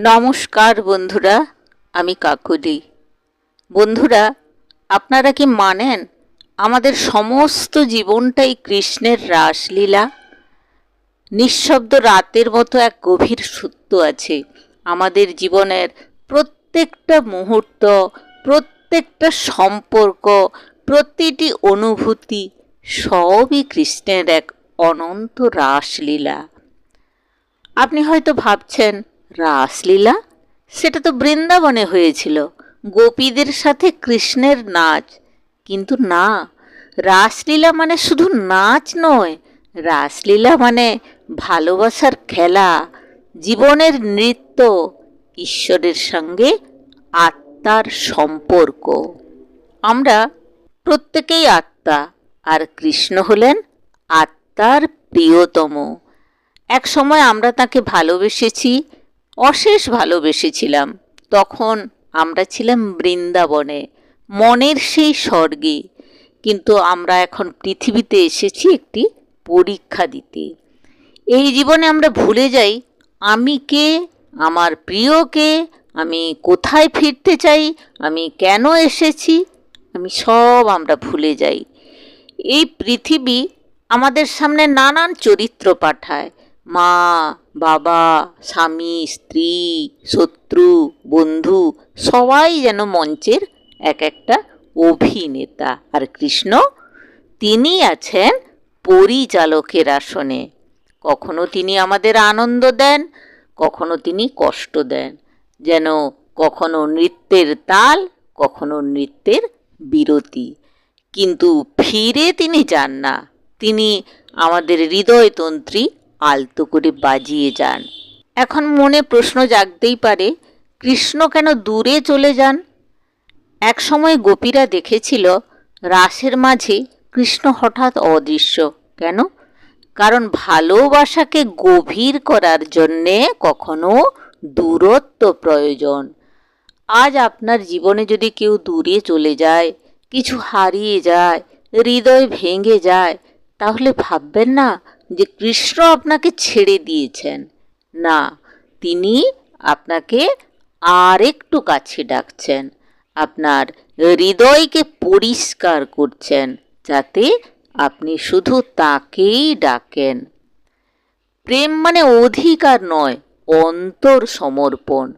নমস্কার বন্ধুরা, আমি কাকুলি। বন্ধুরা, আপনারা কি মানেন আমাদের সমস্ত জীবনটাই কৃষ্ণের রাসলীলা? নিঃশব্দ রাতের মতো এক গভীর সত্য আছে। আমাদের জীবনের প্রত্যেকটা মুহূর্ত, প্রত্যেকটা সম্পর্ক, প্রতিটি অনুভূতি সবই কৃষ্ণের এক অনন্ত রাসলীলা। আপনি হয়তো ভাবছেন রাসলীলা? সেটা তো বৃন্দাবনে হয়েছিল। গোপীদের সাথে কৃষ্ণের নাচ। কিন্তু না, রাসলীলা মানে শুধু নাচ নয়। রাসলীলা মানে ভালোবাসার খেলা, জীবনের নৃত্য, ঈশ্বরের সঙ্গে আত্মার সম্পর্ক। আমরা প্রত্যেকেই আত্মা, আর কৃষ্ণ হলেন আত্মার প্রিয়তম। এক সময় আমরা তাকে ভালোবেসেছি অশেষ ভালোবেসেছিলাম। তখন আমরা ছিলাম বৃন্দাবনে, মনের সেই স্বর্গে। কিন্তু আমরা এখন পৃথিবীতে এসেছি একটি পরীক্ষা দিতে। এই জীবনে আমরা ভুলে যাই, আমি কে, আমার প্রিয় কে, আমি কোথায় ফিরতে চাই, আমি কেন এসেছি, আমি সব আমরা ভুলে যাই। এই পৃথিবী আমাদের সামনে নানান চরিত্র পাঠায়। মা, বাবা, স্বামী, স্ত্রী, শত্রু, বন্ধু, সবাই যেন মঞ্চের এক একটা অভিনেতা। আর কৃষ্ণ, তিনি আছেন পরিচালকের আসনে। কখনো তিনি আমাদের আনন্দ দেন, কখনো তিনি কষ্ট দেন। যেন কখনো নৃত্যের তাল, কখনো নৃত্যের বিরতি। কিন্তু ফিরে তিনি যান না। তিনি আমাদের হৃদয়তন্ত্রী আলতো করে বাজিয়ে যান। এখন মনে প্রশ্ন জাগতেই পারে, কৃষ্ণ কেন দূরে চলে যান? এক সময় গোপীরা দেখেছিল, রাসের মাঝে কৃষ্ণ হঠাৎ অদৃশ্য। কেন? কারণ ভালোবাসাকে গভীর করার জন্যে কখনো দূরত্ব প্রয়োজন। আজ আপনার জীবনে যদি কেউ দূরে চলে যায়, কিছু হারিয়ে যায়, হৃদয় ভেঙে যায়, তাহলে ভাববেন না যে কৃষ্ণ আপনাকে ছেড়ে দিয়েছেন। না, তিনি আপনাকে আর একটু কাছে ডাকছেন। আপনার হৃদয়কে পরিষ্কার করছেন যাতে আপনি শুধু তাকেই ডাকেন। প্রেম মানে অধিকার নয়, অন্তর সমর্পণ।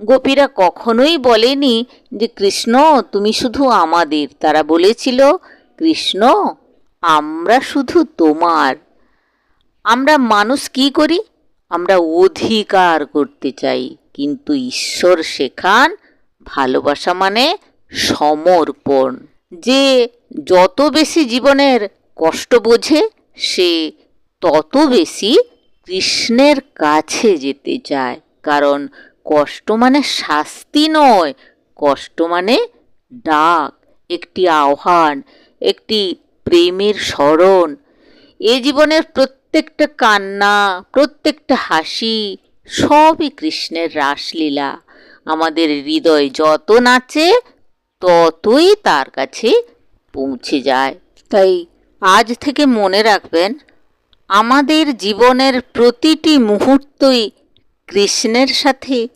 গোপীরা কখনোই বলেনি যে, কৃষ্ণ, তুমি শুধু আমাদের। তারা বলেছিল, কৃষ্ণ, আমরা শুধু তোমার। আমরা মানুষ কি করি? আমরা অধিকার করতে চাই। কিন্তু ঈশ্বর শেখান, ভালোবাসা মানে সমর্পণ। যে যত বেশি জীবনের কষ্ট বোঝে, সে তত বেশি কৃষ্ণের কাছে যেতে চায়। কারণ কষ্ট মানে শাস্তি নয়, কষ্ট মানে ডাক, একটি আহ্বান, একটি প্রেমের স্মরণ। এ জীবনের প্রত্যেকটা কান্না, প্রত্যেকটা হাসি, সবই কৃষ্ণের রাসলীলা। আমাদের হৃদয় যত নাচে, ততই তার কাছে পৌঁছে যায়। তাই আজ থেকে মনে রাখবেন, আমাদের জীবনের প্রতিটি মুহূর্তই কৃষ্ণের সাথে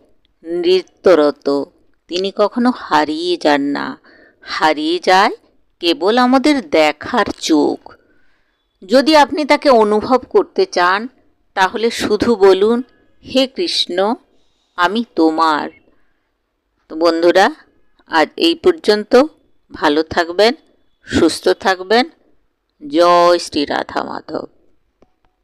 নৃত্যরত। তিনি কখনো হারিয়ে যান না। হারিয়ে যায় কেবল আমাদের দেখার চোখ। যদি আপনি তাকে অনুভব করতে চান, তাহলে শুধু বলুন, হে কৃষ্ণ, আমি তোমার। তো বন্ধুরা, আজ এই পর্যন্ত। ভালো থাকবেন, সুস্থ থাকবেন। জয় শ্রী রাধা মাধব।